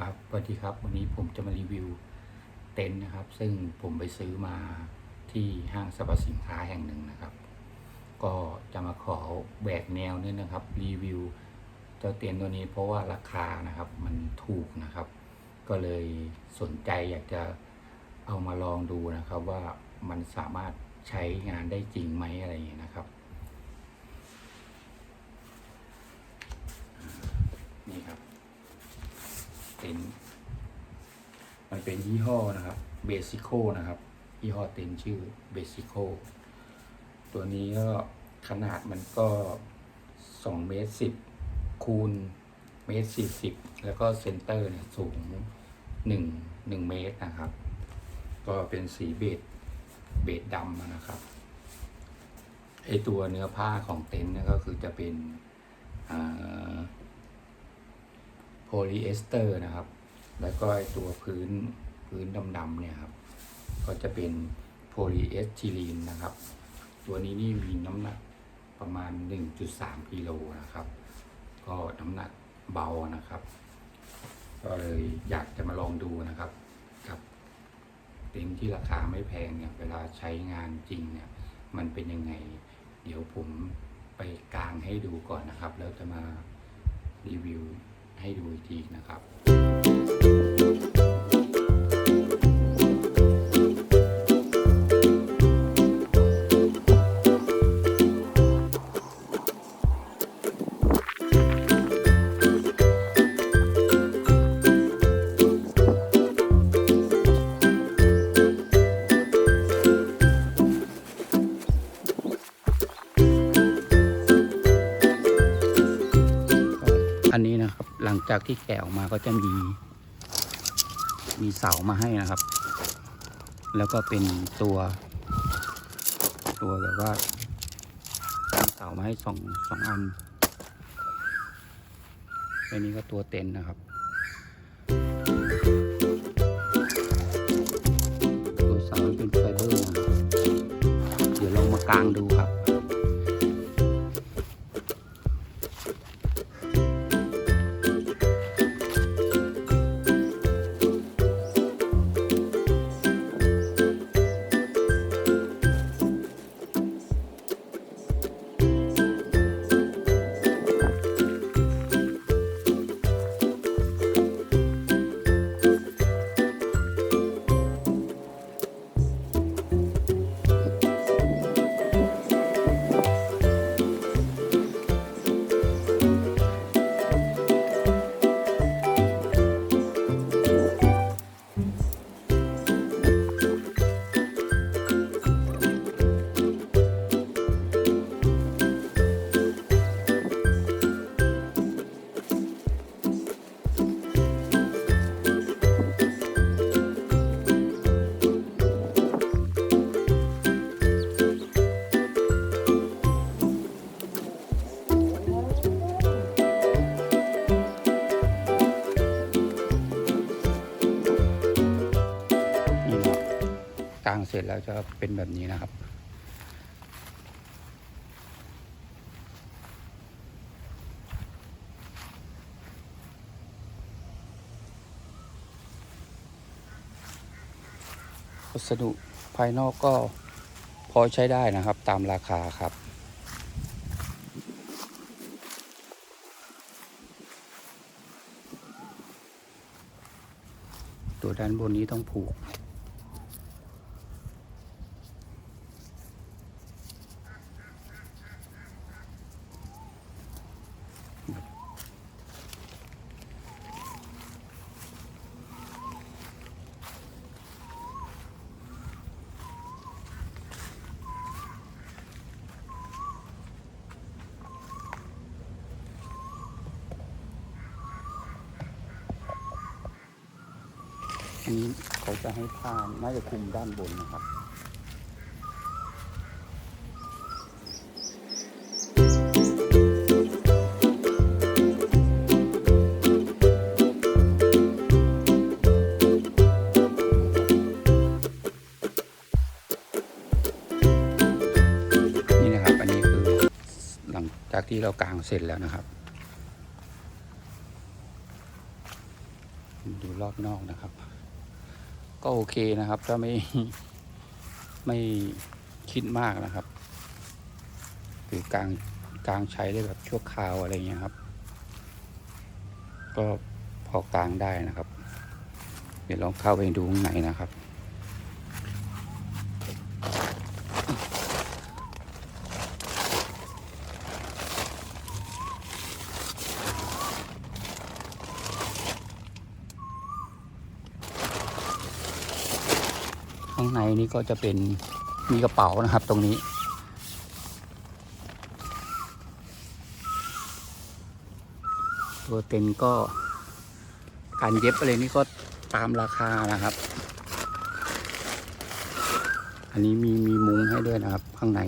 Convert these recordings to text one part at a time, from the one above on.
ครับสวัสดีครับ วันนี้ผมจะมารีวิวเต็นท์นะครับ ซึ่งผมไปซื้อมาที่ห้างสรรพสินค้าแห่งหนึ่งนะครับ ก็จะมาขอแบกแนวนี่นะครับ รีวิวเจ้าเต็นท์ตัวนี้เพราะว่าราคานะครับมันถูกนะครับ ก็เลยสนใจอยากจะเอามาลองดูนะครับว่ามันสามารถใช้งานได้จริงไหมอะไรอย่างเงี้ยนะครับ นี่ครับ เต็นท์มันเป็นยี่ห้อนะครับเบสิโ o นะครับ ยี่ห้อเต็นท์ชื่อเบสิโ o ตัวนี้ก็ขนาดมันก็สองเมตรสิบคูณเมตรสี่สิบแล้วก็เซนเตอร์เนี่ยสูงหนึ่งหนึ่งเมตรนะครับ ก็เป็นสีเบจเบจดำนะครับไอตัวเนื้อผ้าของเต็นท์นะก็คือจะเป็นอ่า ลีเอสเตอร์นะครับ แล้วก็ไอตัวพื้นพื้นดำๆเนี่ยครับ ก็จะเป็นโพลีเอสทิลีนนะครับ ตัวนี้นี่มีน้ำหนักประมาณ 1.3กิโลนะครับ ก็น้ำหนักเบานะครับ ก็เลยอยากจะมาลองดูนะครับ กับเต็นท์ที่ราคาไม่แพงเนี่ย เวลาใช้งานจริงเนี่ย มันเป็นยังไง เดี๋ยวผมไปกางให้ดูก่อนนะครับ แล้วจะมารีวิว ให้ดูอีกทีนะครับ จากที่แกะออกมาก็จะมี มีเสามาให้นะครับ แล้วก็เป็นตัว ตัวแบบว่าเสามาให้สองสองอันอันนี้ก็ตัวเต็นนะครับตัวเสาเป็นไฟเบอร์นะเดี๋ยวลองมากางดูครับ กลางเสร็จแล้วจะเป็นแบบนี้นะครับ วัสดุภายนอกก็พอใช้ได้นะครับตามราคาครับตัวด้านบนนี้ต้องผูก อันนี้เขาจะให้ผ้าน่าจะคลุมด้านบนนะครับนี่นะครับอันนี้คือหลังจากที่เรากางเสร็จแล้วนะครับ ดูรอบนอกนะครับ ก็โอเคนะครับ ถ้าไม่ไม่คิดมากนะครับคือกลางกลางใช้ได้แบบชั่วคราวอะไรเงี้ยครับ ก็พอกลางได้นะครับ เดี๋ยวลองเข้าไปดูข้างในนะครับ ข้างในนี้ก็จะเป็นมีกระเป๋านะครับตรงนี้ ตัวเต็นก็การเย็บอะไรนี่ก็ตามราคานะครับ อันนี้มีมีมุ้งให้ด้วยนะครับข้างใน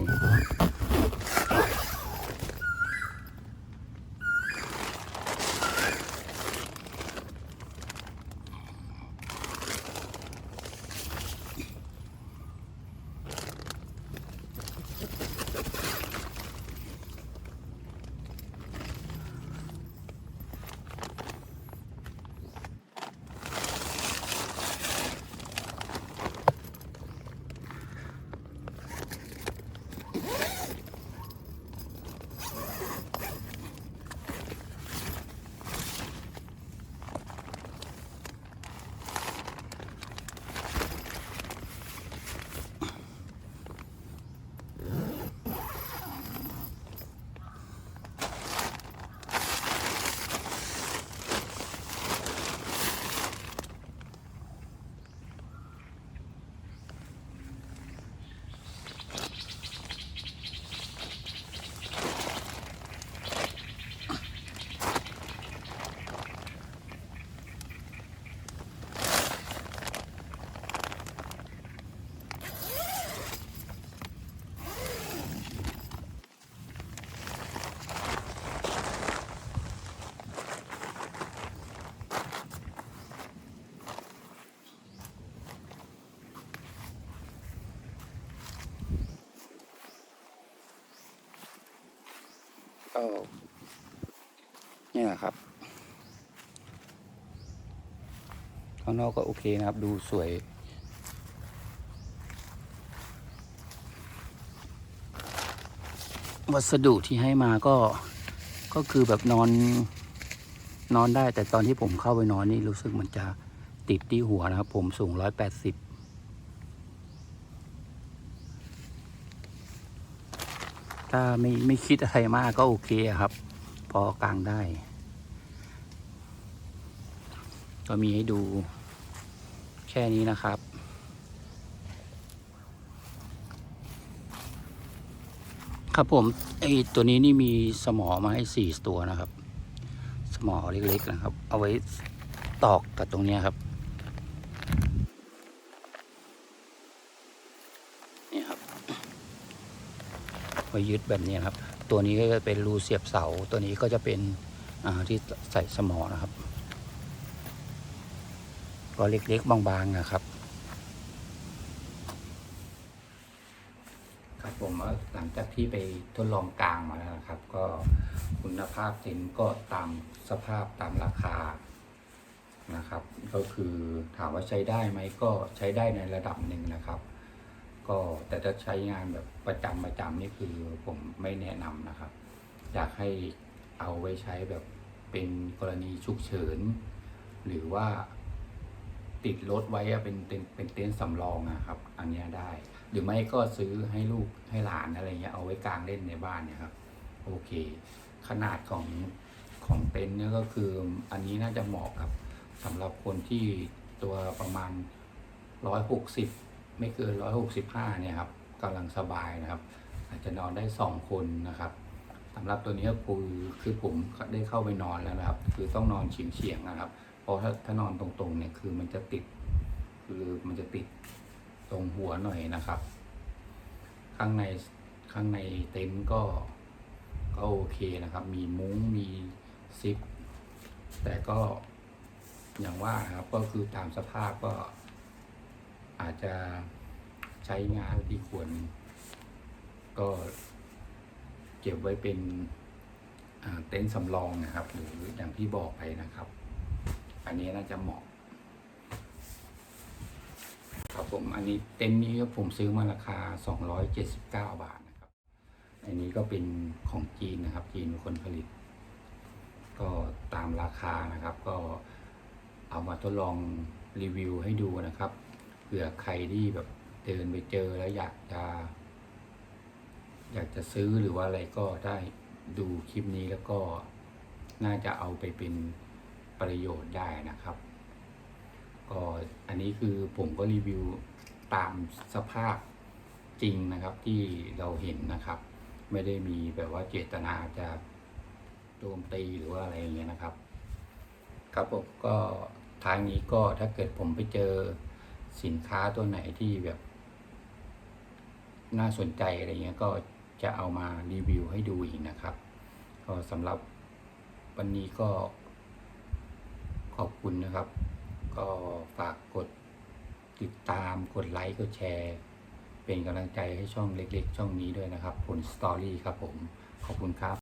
ก็นี่แหละครับ ข้างนอกก็โอเคนะครับ ดูสวย วัสดุที่ให้มาก็ ก็คือแบบนอน นอนได้ แต่ตอนที่ผมเข้าไปนอนนี่รู้สึกมันจะติดที่หัวนะครับ ผมสูงร้อยแปดสิบ ถ้าไม่ไม่คิดอะไรมากก็โอเคครับ พอกลางได้ ก็มีให้ดู แค่นี้นะครับ ครับผมไอตัวนี้นี่มีสมอมาให้สี่ตัวนะครับ สมอเล็กๆนะครับ เอาไว้ตอกกับตรง นี่ครับ ไว้ยึดแบบนี้นะครับ ตัวนี้ก็จะเป็นรูเสียบเสา ตัวนี้ก็จะเป็นที่ใส่สมอนะครับ ก็เล็กๆบางๆนะครับ ครับผมหลังจากที่ไปทดลองกลางมาแล้วนะครับ ก็คุณภาพเต็นท์ก็ตามสภาพตามราคานะครับ ก็คือถามว่าใช้ได้ไหมก็ใช้ได้ในระดับหนึ่งนะครับ ก็แต่ถ้าใช้งานแบบประจำประจำนี่คือผมไม่แนะนำนะครับ อยากให้เอาไว้ใช้แบบเป็นกรณีฉุกเฉิน หรือว่าติดรถไว้เป็นเป็นเป็นเต็นท์สำรองนะครับ อันเนี้ยได้ หรือไม่ก็ซื้อให้ลูกให้หลานอะไรเงี้ยเอาไว้กลางเล่นในบ้านเนี่ยครับ โอเค ขนาดของของเต็นท์เนี่ยก็คืออันนี้น่าจะเหมาะกับสำหรับคนที่ตัวประมาณร้อยหกสิบ ไม่เกินร้อยหกสิบห้าเนี่ยครับกำลังสบายนะครับ อาจจะนอนได้สองคนนะครับสำหรับตัวนี้ก็คือคือผมได้เข้าไปนอนแล้วนะครับ คือต้องนอนเฉียงเฉียงๆนะครับ เพราะถ้าถ้านอนตรงๆเนี่ยคือมันจะติดคือมันจะติดตรงหัวหน่อยนะครับ ข้างในข้างในเต็นท์ก็ก็โอเคนะครับ มีมุ้งมีซิปแต่ก็อย่างว่านะครับก็คือตามสภาพก็ อาจจะใช้งานที่ควร ก็เก็บไว้เป็นเต็นท์สำรองนะครับ หรืออย่างที่บอกไปนะครับ อันนี้น่าจะเหมาะ ครับผมอันนี้เต็นท์นี้ผมซื้อมาราคา 279 บาทนะครับ อันนี้ก็เป็นของจีนนะครับ จีนเป็นคนผลิต ก็ตามราคานะครับ ก็เอามาทดลองรีวิวให้ดูนะครับ เผื่อใครที่แบบเดินไปเจอแล้วอยากจะอยากจะซื้อหรือว่าอะไรก็ได้ดูคลิปนี้แล้วก็น่าจะเอาไปเป็นประโยชน์ได้นะครับ ก็อันนี้คือผมก็รีวิวตามสภาพจริงนะครับที่เราเห็นนะครับ ไม่ได้มีแบบว่าเจตนาจะโจมตีหรือว่าอะไรอย่างเงี้ยนะครับ ครับผมก็ทางนี้ก็ถ้าเกิดผมไปเจอ สินค้าตัวไหนที่แบบ น่าสนใจอะไรเงี้ยก็จะเอามารีวิวให้ดูอีกนะครับ ก็สำหรับวันนี้ก็ขอบคุณนะครับ ก็ฝากกดติดตามกดไลค์กดแชร์ เป็นกำลังใจให้ช่องเล็กๆ ช่องนี้ด้วยนะครับผลสตอรี่ครับผม ขอบคุณครับ